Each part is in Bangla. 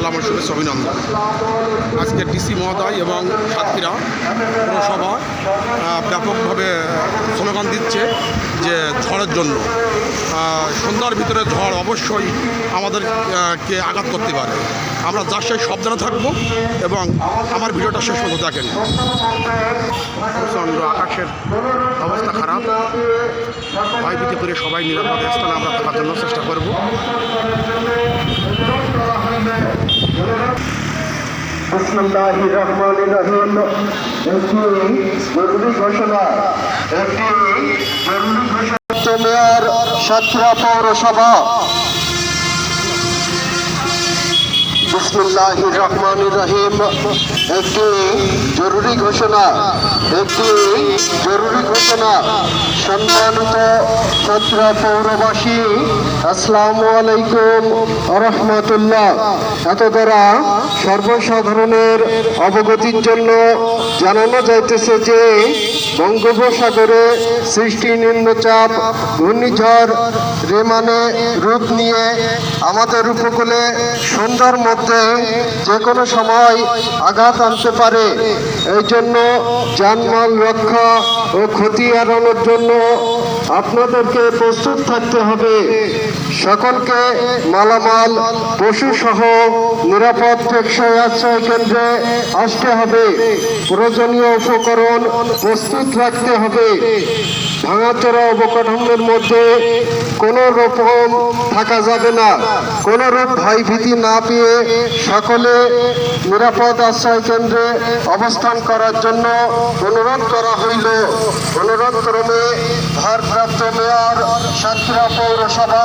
সালাম ও শুভেচ্ছা, অভিনন্দন। আজকে ডিসি মহোদয় এবং সাতক্ষীরা পৌরসভা ব্যাপকভাবে স্লোগান দিচ্ছে যে ঝড়ের জন্য। সন্ধ্যার ভিতরে ঝড় অবশ্যই আমাদেরকে আঘাত করতে পারে। আমরা যার সেই সাবধানে থাকব এবং আমার ভিডিওটা শেষ পর্যন্ত দেখেন। প্রচণ্ড আকাশের অবস্থা খারাপ। ভয়ভীতি করে সবাই নিরাপদ স্থানে আমরা থাকার জন্য চেষ্টা করব। বিসমুল্লাহির রহমানির রহিম। একটি জরুরি ঘোষণা, একটি জরুরি ঘোষণা মেয়র সাতক্ষীরা পৌরসভা। বিসমুল্লাহির রহমানির রহিম। একটি জরুরি ঘোষণা। একটি জরুরি ঘোষণা। সম্মানিত সাতক্ষীরা পৌরবাসী, আসসালামু আলাইকুম রহমতুল্লাহ এত দ্বারা সর্বসাধারণের অবগতির জন্য জানানো যাইতেছে যে, বঙ্গোপসাগরে সৃষ্টি নিম্নচাপ, ঘূর্ণিঝড়, রেমানে রূপ নিয়ে আমাদের উপকূলে সন্ধ্যার মধ্যে যে কোনো সময় আঘাত আনতে পারে। এই জন্য যানমাল রক্ষা ও ক্ষতি এড়ানোর জন্য আপনাদেরকে প্রস্তুত থাকতে হবে। সকলকে মালামাল, পশু সহ নিরাপদ টেকসই আশ্রয় কেন্দ্রে আসতে হবে। প্রয়োজনীয় উপকরণ প্রস্তুত রাখতে হবে। ভাঙাচোরা অবকাঠামোর মধ্যে কোনো রকম থাকা যাবে না। কোনো রূপ ভয় ভীতি না পেয়ে সকলে নিরাপদ আশ্রয় কেন্দ্রে অবস্থান করার জন্য অনুরোধ করা হইল। অনুরোধ ক্রমে ভারপ্রাপ্ত মেয়র পৌরসভা।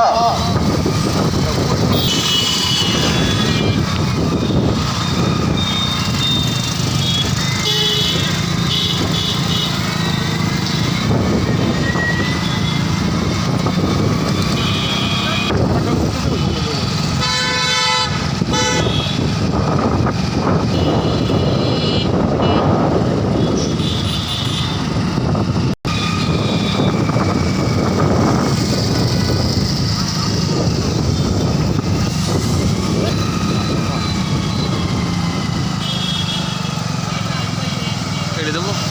відомо.